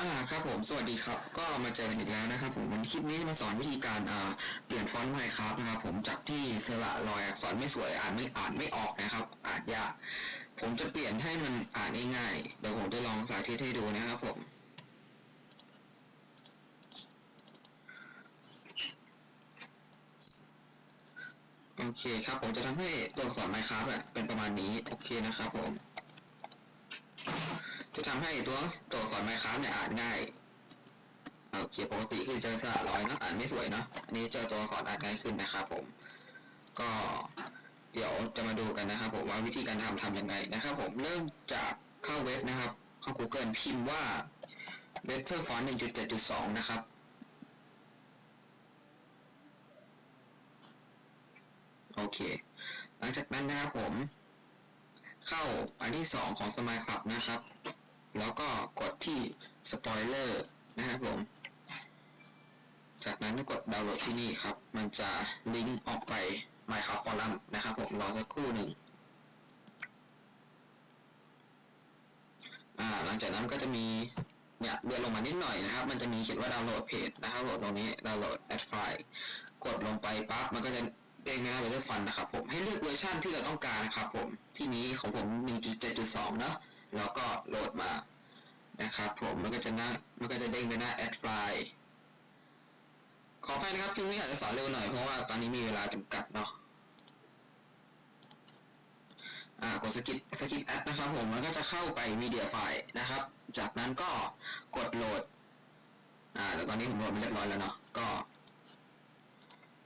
อ่าครับผมสวัสดีครับ ก็มาเจอกันอีกแล้วนะครับผมวันคลิปนี้มาสอนวิธีการอ่าเปลี่ยนฟอนต์ไมค์ครับนะครับผมจากที่สระรอยอักษรไม่สวยอ่านไม่อ่านไม่ออกนะครับ อ่านยากผมจะเปลี่ยนให้มันอ่านง่ายๆเดี๋ยวผมจะลองสาธิตให้ดูนะครับผมโอเคครับผมจะทำให้ตัวอักษรไมค์ครับเป็นประมาณนี้โอเคนะครับผม จะทำให้ตัวตัวสอักษรไมค์ครับเนี่ยอ่านง่ายโอเคปกติคือเจอสระร้อยเนอะอ่านไม่สวยเนาะอันนี้เจอตัวสอักษรอ่านง่ายขึ้นนะครับผม ก็เดี๋ยวจะมาดูกันนะครับผมว่าวิธีการทำทำยังไงนะครับ ผมเริ่มจากเข้าเว็บนะครับ เข้า Google พิมพ์ว่า Better Font 1.7.2 นะครับโอเค หลังจากนั้นนะครับผม เข้าอันที่สองของสมายคลับนะครับ แล้วก็กดที่สปอยเลอร์นะครับผม จากนั้นกดดาวน์โหลดที่นี่ครับ มันจะลิงก์ออกไป Minecraft Forum นะครับผมรอสักครู่หนึ่งหลังจากนั้นก็จะมีเนี่ยเลื่อนลงมานิดหน่อยนะครับ มันจะมีเขียนว่าดาวน์โหลดเพจนะครับโหลดตรงนี้ดาวน์โหลดแอดไฟล์กดลงไปปั๊บมันก็จะเด้งหน้าเบเตอร์ฟันนะครับผมให้เลือกเวอร์ชันที่เราต้องการนะครับผมที่นี้ของผม1.7.2เนอะแล้วก็โหลดมา นะครับผมมันก็จะหน้ามันก็จะเด้งไปหน้าแอดไฟล์ขออภัยนะครับคลิปนี้อาจจะสอนเร็วหน่อยเพราะว่าตอนนี้มีเวลาจำกัดเนาะอ่ากดสกิปสกิปแอดนะครับผมมันก็จะเข้าไปมีเดียไฟล์นะครับ จากนั้นก็กดโหลดอ่าแต่ตอนนี้ผมโหลดไปเรียบร้อยแล้วเนาะก็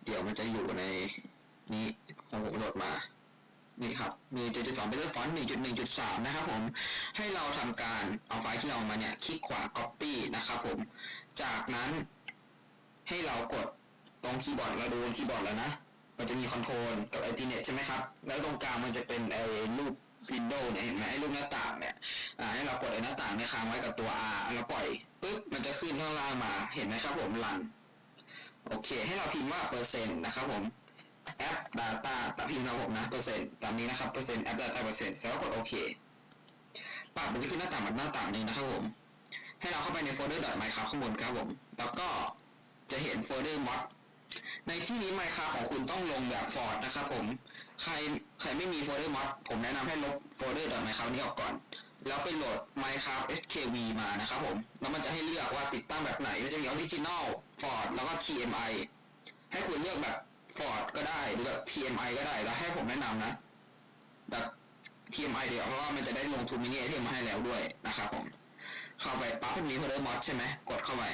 เดี๋ยวมันจะอยู่ในนี้ของผมโหลดมา นี่ครับ มี7.2เป็นเรื่องฟอนต์1.1.3 นะครับผม ให้เราทำการเอาไฟล์ที่เราเอามาเนี่ย คลิกขวา copy นะครับผม จากนั้นให้เรากดตรงคีย์บอร์ดเราดูบนคีย์บอร์ดแล้วนะ มันจะมีคอนโทรลกับ Alternate ใช่ไหมครับ แล้วตรงกลางมันจะเป็นไอรูป Windows เนี่ยเห็นไหมไอ้รูปหน้าต่างเนี่ย อ่า ให้เรากดไอ้หน้าต่างเนี่ยค้างไว้กับตัว R แล้วปล่อยปึ๊บ มันจะขึ้นข้างล่างมา เห็นไหมครับผม รัน โอเค ให้เราพิมพ์ว่าเปอร์เซ็นต์นะครับผม แอป data ตัดพิมพ์รับผมนะเปอร์เซ็นต์ตามนี้นะครับเปอร์เซ็นต์แอป data เปอร์เซ็นต์แล้วกดโอเคปรับมันจะขึ้นหน้าต่างแบบหน้าต่างนี้นะครับผมให้เราเข้าไปในโฟลเดอร์ .minecraft ข้างบนครับผม แล้วก็จะเห็นโฟลเดอร์ mod ในที่นี้ Minecraft ของคุณต้องลงแบบฟอร์ดนะครับผม ใครใครไม่มีโฟลเดอร์ mod ผมแนะนำให้ลบโฟลเดอร์ .minecraft นี้ออกก่อน แล้วไปโหลด Minecraft SKV มานะครับผม แล้วมันจะให้เลือกว่าติดตั้งแบบไหน มันจะมี Original Ford แล้วก็ TMI ให้คุณเลือกแบบ Ford ก็ได้หรือแบบ TMI ก็ได้แล้วให้ผมแนะนำนะแบบ TMI เดี๋ยวเพราะว่ามันจะได้ลงทุนมินิไอทมมาให้แล้วด้วยนะครับผม เข้าไปปั๊บมันมี folder mod ใช่ไหมกดเข้าไป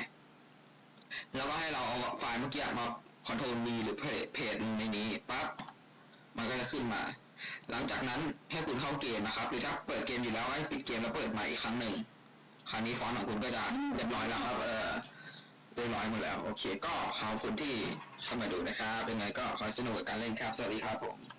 แล้วก็ให้เราเอาไฟล์เมื่อกี้มา control V หรือเพจเพจในนี้ปั๊บมันก็จะขึ้นมา หลังจากนั้นให้คุณเข้าเกมนะครับ หรือถ้าเปิดเกมอยู่แล้วให้ปิดเกมแล้วเปิดใหม่อีกครั้งหนึ่งคราวนี้ฟอนต์ของคุณก็จะเรียบร้อยแล้วครับเออ เรียบร้อยหมดแล้ว โอเค ก็ขอบคุณที่เข้ามาดูนะครับเป็นไงก็ขอให้สนุกกับการเล่นครับ สวัสดีครับผม